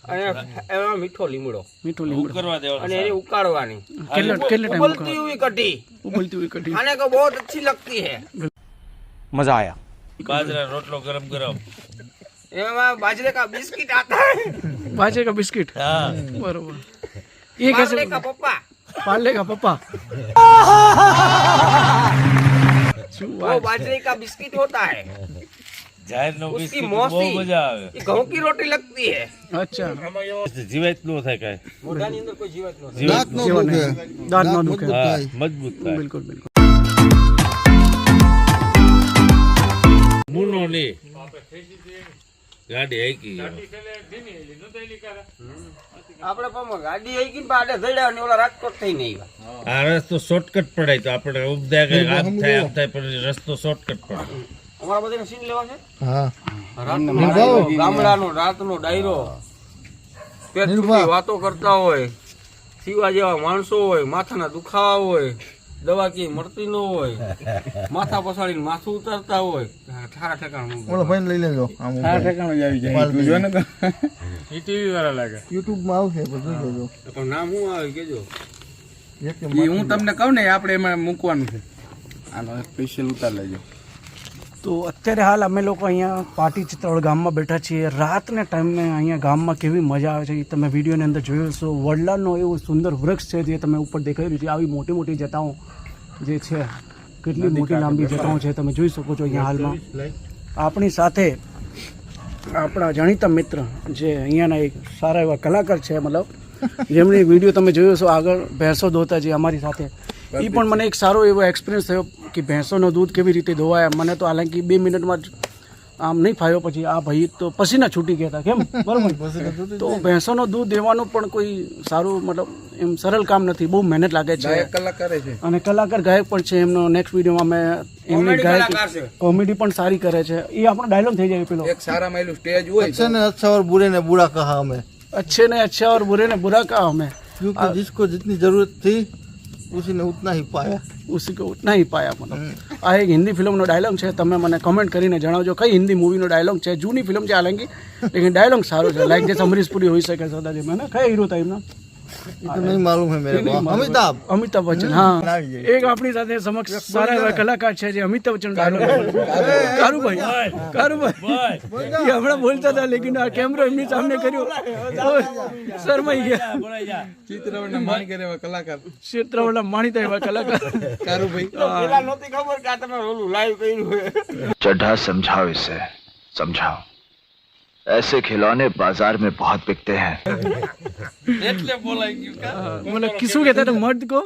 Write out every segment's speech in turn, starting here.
બિલકુલ હા એમ એમાં ચણાનો લોટ હા અને એમાં મીઠો લીમડો મીઠું એવું લીમડો કરવા અને દેવાનું એની ઉકાળવાની કેટલા કેટલા ટાઈમ ઉબલતી હુઈ કઢી ઉબલતી हुई कढ़ी खाने को बहुत अच्छी लगती है બાજરા રોટલો ગરમ ગરમ एवं बाजरे का बिस्किट आता है बाजे का बिस्किट હા बरोबर ये कैसे पार्ले का पप्पा पार्ले का पप्पा શું वो વાત बाजरे का बिस्किट होता है જાહેર નો उसकी બિસ્કિટ બહુ मौसी મજા આવે ये गेहूं की रोटी लगती है અચ્છા જીવાત નો થાય કાંઈ મોઢાની અંદર કોઈ જીવાત નથી જીવાત નો जीवन दुखे है दांत ना दुखे હા મજબૂત થાય बिल्कुल बिल्कुल મૂનો ની ગાડી હાઈકી આપણે પણ ગાડી આવી ગઈ ને પાડે ધડ્યા ને ઓલા રાજકોટ થઈ નહીં આ રસ્તો શોર્ટકટ પડાય તો આપણે ઉપદા કઈ આમ થાય આમ થાય પણ રસ્તો શોર્ટકટ પડે અમારા બધાને સીન લેવા છે? હા. ગામડાનો રાતનો ડાયરો. પેટ વાતો કરતા હોય સીવા જેવા માણસો હોય માથાના દુખાવા હોય દવા કે મળતી ન હોય માથા પસાડીને માથું ઉતારતા હોય. ઠારા ઠેકાણું ઓલો ભાઈ લઈ લેજો. ઠારા ઠેકાણું જ આવી જાય. જો ને ઈ ટીવી વાળા લાગે. YouTube માં આવશે બધું જોજો. પણ નામ હું આવે કેજો? હું તમને કહું ને આપણે એમાં મૂકવાનું છે. આનો સ્પેશિયલ ઉતાર લેજો. તો અત્યારે હાલ અમે લોકો અહીંયા પાટી ચિત્રોડ ગામમાં બેઠા છીએ. રાતના ટાઈમે અહીંયા ગામમાં કેવી મજા આવે છે એ તમે વિડીયોની અંદર જોયો હશો. વડલાનો એવું સુંદર વૃક્ષ છે જે તમે ઉપર દેખાઈ રહ્યું છે. આવી મોટી મોટી જતાઓ જે છે કેટલી મોટી લાંબી જતાઓ છે તમે જોઈ શકો છો અહીંયા હાલમાં. આપણી સાથે આપણા જાણીતા મિત્ર જે અહીંયાના એક સારા એવા કલાકાર છે મતલબ. જેમની વીડિયો તમે જોયો છો આગળ ભેંસો દોતા જે અમારી સાથે એ પણ મને એક સારો એવો એક્સપિરિયન્સ થયો કે ભેંસોનો દૂધ કેવી રીતે ધોવાય મને તો હાલાંકિ બે મિનિટમાં જ આમ નહીં ફાયો પછી આ ભાઈ તો પસીના છૂટી ગયા હતા કેમ બરોબર તો ભેંસોનો દૂધ દેવાનું પણ કોઈ સારું મતલબ એમ સરળ કામ નથી બહુ મહેનત લાગે છે ગાયક કલાકારે છે અને કલાકાર ગાયક પણ છે એમનો નેક્સ્ટ વિડીયોમાં મેં એમની Comedy ગાયક કલાકાર છે. કોમેડી પણ સારી કરે છે એ આપણો ડાયલોગ થઈ જાય પેલો એક સારા માયલું સ્ટેજ હોય अच्छे ने अच्छा और बुरे ने बुरा कहा हमें अच्छे ने अच्छा और बुरे ने बुरा कहा हमें क्योंकि जिसको जितनी जरूरत थी ઉસીને ઉતના હી પાયા. ઉસીકો ઉતના હી પાયા મને આ એક હિન્દી ફિલ્મનો ડાયલોગ છે તમે મને કમેન્ટ કરીને જણાવજો કઈ હિન્દી મૂવીનો ડાયલોગ છે. જૂની ફિલ્મ છે હાલાંકી લેકિન ડાયલોગ સારો છે. લાઈક જે સમરીશ પૂરી હોઈ શકે સદાજી મને કયા હીરો હતા એમના અમિતાભ. બચ્ચન હા. એક આપણી સાથે સમક્ષ સારા એવા કલાકાર છે જે અમિતાભ બચ્ચન કારુભાઈ. કારુભાઈ. હમણાં બોલતા હતા લેકિન આ કેમેરો એમની સામે કર્યો. શરમાઈ ગયા. ચિત્રવડના માણી એવા કલાકાર. ચિત્રવડના માણીતા એવા કલાકાર. કારુભાઈ. નહોતી ખબર કે આ તમે ઓલું લાઈવ કર્યું ચઢા સમજાવે છે. સમજાવો. ऐसे खिलौने बाजार में बहुत बिकते हैं એટલે બોલાઈ ગયું કા मतलब किसको कहते थे मर्द को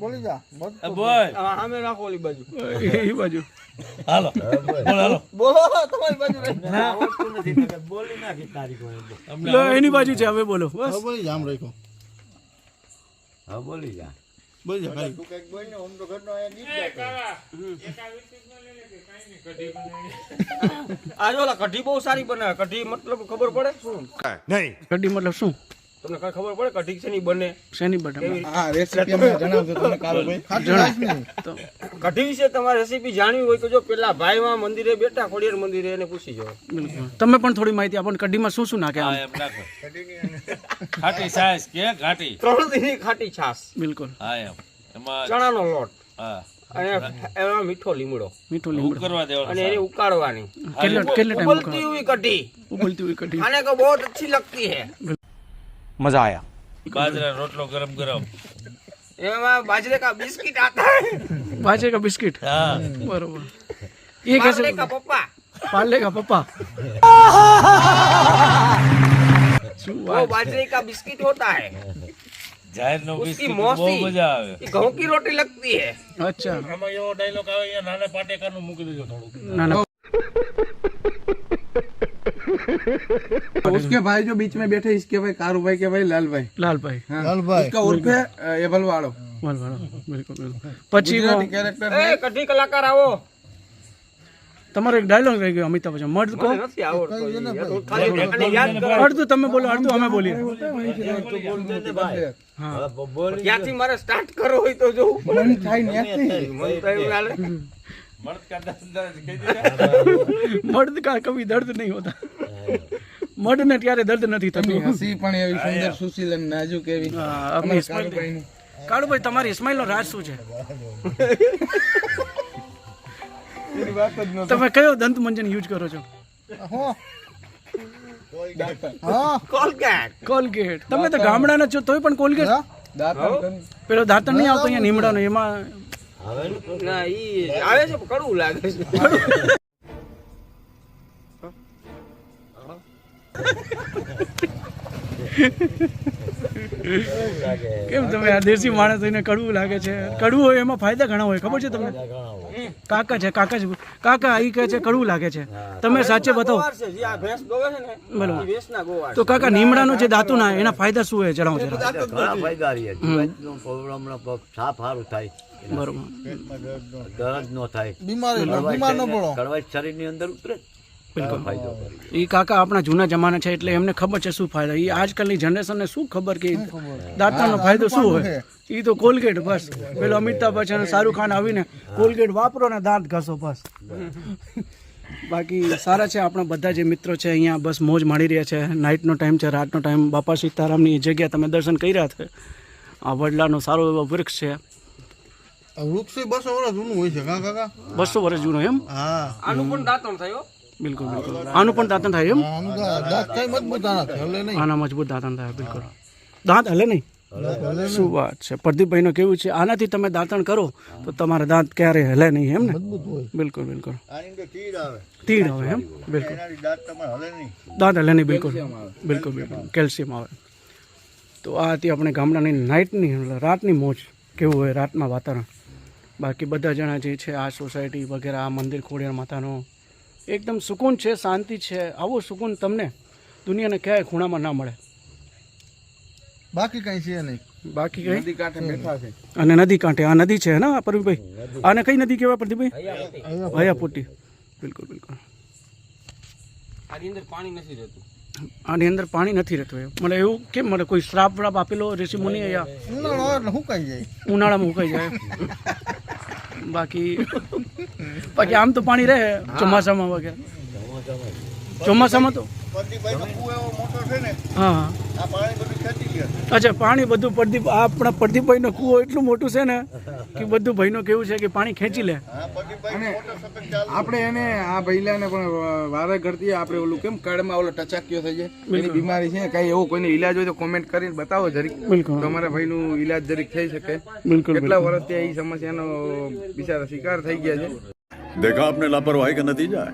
बोली जा આ બોલ આ સામે નાખો ઓલી બાજુ એ બાજુ હાલો બોલ હાલો બોલો તમારી બાજુ રહી. લો, એની બાજુ છે હવે બોલો બસ हाँ, बोली આ જો કઢી બહુ સારી બને કઢી મતલબ ખબર પડે શું? કઢી મતલબ શું? તમને કઈ ખબર પડે કઢી છે બને? શેની બને? હા રેસીપી અમને કઢી વિશે તમારે રેસીપી જાણવી હોય તો જો પેલા ભાઈમાં મંદિરે બેઠા ખોડિયાર મંદિરે એને પૂછી જો તમે પણ થોડી માહિતી આપણને કઢીમાં શું શું નાખે. કઢીની ખાટી છાશ કે ઘાટી? ત્રણ દિન ખાટી છાશ. બિલકુલ. હા એમ. એમાં ચણાનો લોટ. હા. અને એમાં મીઠો લીમડો. મીઠો લીમડો. કરવા દેવાનો અને એને ઉકાળવાની. કેટલો કેટલો ટાઈમ ઉબલતી હુઈ કઢી. ઉબલતી હુઈ કઢી. આને કો બહુત અચ્છી લગતી હે મજા આયા. બાજરા રોટલો ગરમ ગરમ. એમાં બાજરે કા બિસ્કિટ આતા બાજરે કા બિસ્કિટ? હા. બરોબર. ये कैसे पाले का पप्पा पाले का वो વાત बाजरे का बिस्किट होता है જાહેર નો उसकी બિસ્કિટ બહુ मौसी મજા આવે ये गेहूं की रोटी लगती है અચ્છા આમાં એવો ડાયલોગ આવે અહીંયા નાના પાટેકારનું મૂકી દેજો થોડું ના ના उसके भाई जो बीच में बैठे इसके भाई कारू भाई के भाई लाल भाई લાલભાઈ हाँ, लाल भाई उसका उर्फ है अ, एबल वाड़ो ભલે ભલે બિલકુલ બિલકુલ પછી ગુજરાતી કેરેક્ટર તમારો એક ડાયલોગ રહી ગયો અમિતાભ બચ્ચન. મર્દ કરું. અડધું તમે બોલો અડધું અમે બોલીએ. ક્યાંથી મારે સ્ટાર્ટ કરો હોય તો જોવું પડે. મન થાય મર્દ કા કભી દર્દ નહીં હોતા. મર્દ ને ત્યારે દર્દ નથી થતું. હસી પણ એવી સુંદર સુશીલ અને નાજુક એવી. કાળુભાઈ તમારી સ્માઈલ નો રાજ શું છે? જ તમે કયો દંત મંજન યુઝ કરો છો? હા. કોલગેટ. કોલગેટ. તમે તો ગામડાના છો તોય પણ કોલગેટ? પેલો દાંતણ નહીં આવતો અહીંયા નીમડાનો એમાં ના ઈ આવે છે કડવું લાગે છે. કેમ તમે આ દેશી માણસ થઈને કડવું લાગે છે? કડવું હોય એમાં ફાયદા ઘણા હોય ખબર છે તમને? કાકા છે કાકા છે કાકા ઈ કહે છે કડવું લાગે છે. તમે સાચે બતાવો. ગોવાર છે જે આ ભેંસ દોવે છે ને બરોબર. ઈ ભેંસના ગોવાર તો કાકા નીમડાનો જે દાંતુ ના એના ફાયદા શું હોય જણાવો જરા. ઘણા ફાયદા સાફ સારું થાય. બરોબર. દર્દ ન થાય. બીમારી બીમાર ન પડો. કડવાઈ શરીરની અંદર ઉતરે બિલકુલ. એ કાકા આપણા જૂના જમાના છે એટલે એમને ખબર છે શું ફાયદા. એ આજકાલની જનરેશનને શું ખબર કે દાંતનો ફાયદો શું હોય? એ તો કોલગેટ બસ. પેલો અમિતાભ બચ્ચન શાહરુખ ખાન આવીને કોલગેટ વાપરો ને દાંત ઘસો બસ. બાકી સારા છે આપણા બધા જે મિત્રો છે અહીંયા. બસ મોજ માણી રહ્યા છે. નાઇટનો ટાઈમ છે રાતનો ટાઈમ બાપા સીતારામની જગ્યા તમે દર્શન કર્યા છે. આ વડલાનો સારો એવો વૃક્ષ છે. વૃક્ષ બસો વર્ષ જૂનું હોય છે કાકા? બસો વર્ષ જૂનું એમ? હા. આનું પણ દાંતણ થયો બિલકુલ બિલકુલ. આનું પણ દાંતણ થાય એમ? આનું દા- દાંત કઈ મજબૂત આના છે હલે નહીં. આના મજબૂત દાંતણ થાય બિલકુલ. દાંત હલે નહીં? શું વાત છે? પ્રદીપભાઈનું કેવું છે? આનાથી તમે દાંતણ કરો તો તમારા દાંત ક્યારે હલે નહીં એમ ને? બિલકુલ બિલકુલ. તીડ આવે. એમ? બિલકુલ. દાંત હલે નહીં. બિલકુલ. બિલકુલ બિલકુલ. કેલ્શિયમ આવે. તો આ હતી આપણે ગામડાની નાઇટની રાતની મોજ. કેવું હોય રાતમાં વાતાવરણ? બાકી બધા જણા જે છે આ સોસાયટી વગેરે આ મંદિર ખોડિયાર માતાનો એકદમ સુકૂન છે શાંતિ છે આવું સુકૂન તમને દુનિયાના ક્યાંય ખૂણામાં ના મળે. બાકી કઈ છે નહીં. બાકી કઈ? નદી કાંઠે બેઠા છે. અને નદી કાંઠે આ નદી છે ને પરવીભાઈ આને કઈ નદી કહેવાય પ્રદીપભાઈ હયાપુટી. બિલકુલ બિલકુલ. આની અંદર પાણી નથી રહેતું. આની અંદર પાણી નથી રહેતું મને એવું કેમ મને કોઈ શ્રાપ વ્રાપ આપેલો ઋષિ મુનિ અહીંયા ઉનાળો હુકાઈ જાય? ઉનાળામાં ઉકાઈ જાય? બાકી બાકી આમ તો પાણી રહે ચોમાસામાં વગેરે. ચોમાસામાં તો? હા. હા અચ્છા પાણી બધું પ્રદીપ આ આપણા પ્રદીપભાઈનો કૂવો એટલું મોટું છે ને કે બધું ભાઈનું કેવું છે કે પાણી ખેંચી લે અને આપણે એને આ ભૈલાને પણ વારે ઘડતી આપણે ઓલું કેમ કડમાં ઓલો ટચાક્યો થઈ જાય એની બીમારી છે કઈ એવો કોઈને ઈલાજ હોય તો કોમેન્ટ કરીને બતાવો જરીક બિલકુલ તમારા ભાઈનું ઈલાજ જરીક થઈ શકે બિલકુલ કેટલા વર્ષથી આ સમસ્યાનો બિચારા શિકાર થઈ ગયા છે देखा आपने लापरवाही का नतीजा है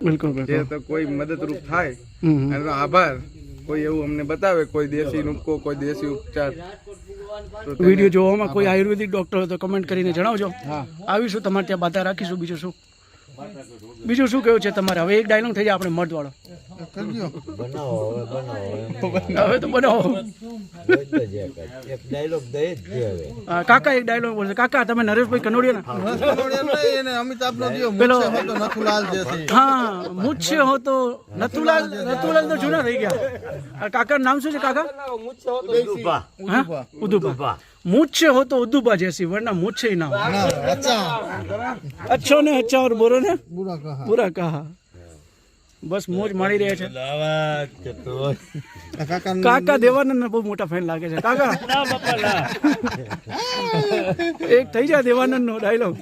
બિલકુલ જે બિલકુલ તો કોઈ મદદરૂપ થાય હમ, હમ. એનો આભાર કોઈ એવું અમને બતાવે કોઈ દેશી નુસ્ખો કોઈ દેશી ઉપચાર. વીડિયો જોવામાં કોઈ આયુર્વેદિક ડોક્ટર હોય તો કમેન્ટ કરીને જણાવજો. આવીશું તમારે ત્યાં બાધા રાખીશું બીજું શું? બીજું શું કેવું છે તમારે? હવે એક ડાયલોગ થઈ જાય આપણે મર્દ વાળો હવે તો બનાવો. કાકા એક ડાયલોગ બોલશે. કાકા તમે નરેશભાઈ કનોડિયા હા મુચ્છે હો તો નથુલાલ નથુલાલ તો જૂના થઈ ગયા. કાકા નામ શું છે કાકા? ઉદુભા. હા મૂછે હો તો उर्दू बाजे सी वरना ના ही ना हो अच्छा अच्छो ने अच्छा और बुरो ने बुरा कहा બસ મોજ માણી રહ્યા છે. કાકા દેવાનંદ બહુ મોટા ફેન લાગે છે. કાકા. એક થઈ જાય દેવાનંદ નો ડાયલોગ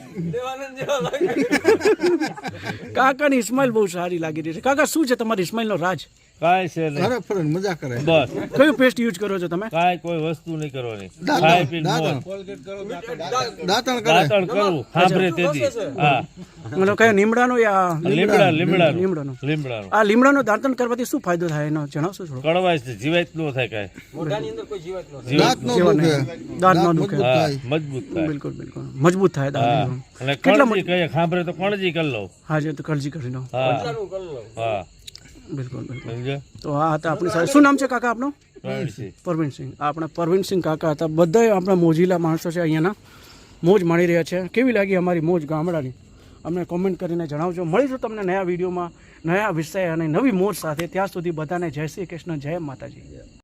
કાકાની ઇસ્માઇલ બહુ સારી લાગી રહી છે. કાકા શું છે તમારી ઇસ્માઇલ નો રાજ? કાંઈ છે નહીં. અરે ફરન મજા કરે. બસ. કયું પેસ્ટ યુઝ કરો છો તમે? કાંઈ કોઈ વસ્તુ નહીં કરવાની. દાંતણ, પી મોર કોલગેટ કરો દાંતણ. કરે. દાંતણ કરું. સાંભળે તેથી હા. મતલબ કયો લીમડાનો યા લીમડા લીમડાનું. લીમડાનો. લીમડાનું. આ લીમડાનો દાંતણ કરવાથી શું ફાયદો થાય એનો જણાવશો થોડો? કડવાય છે જીવાત નો થાય કાંઈ. મોઢાની અંદર કોઈ જીવાત નો થાય. દાંત નો દુખે દાંત નો દુખે મજબૂત થાય. બિલકુલ બિલકુલ. મજબૂત થાય દાંત અને કેટલા કણજી કહે સાંભળે તો કણજી કરી લઉં. હા જે તો કણજી કરી લો હા. લો હા. બિલકુલ બિલકુલ. તો આ હતા આપણી સાથે શું નામ છે કાકા આપનું? પરવીનસિંહ સિંહ. આપણા પરવીનસિંહ કાકા હતા. બધા આપણા મોજીલા માણસો છે અહીંયાના. મોજ માણી રહ્યા છે. કેવી લાગી અમારી મોજ ગામડાની? અમને કોમેન્ટ કરીને જણાવજો. મળીશું તમને નયા વિડીયોમાં નયા વિષય અને નવી મોજ સાથે. ત્યાં સુધી બધાને જય શ્રી કૃષ્ણ જય માતાજી.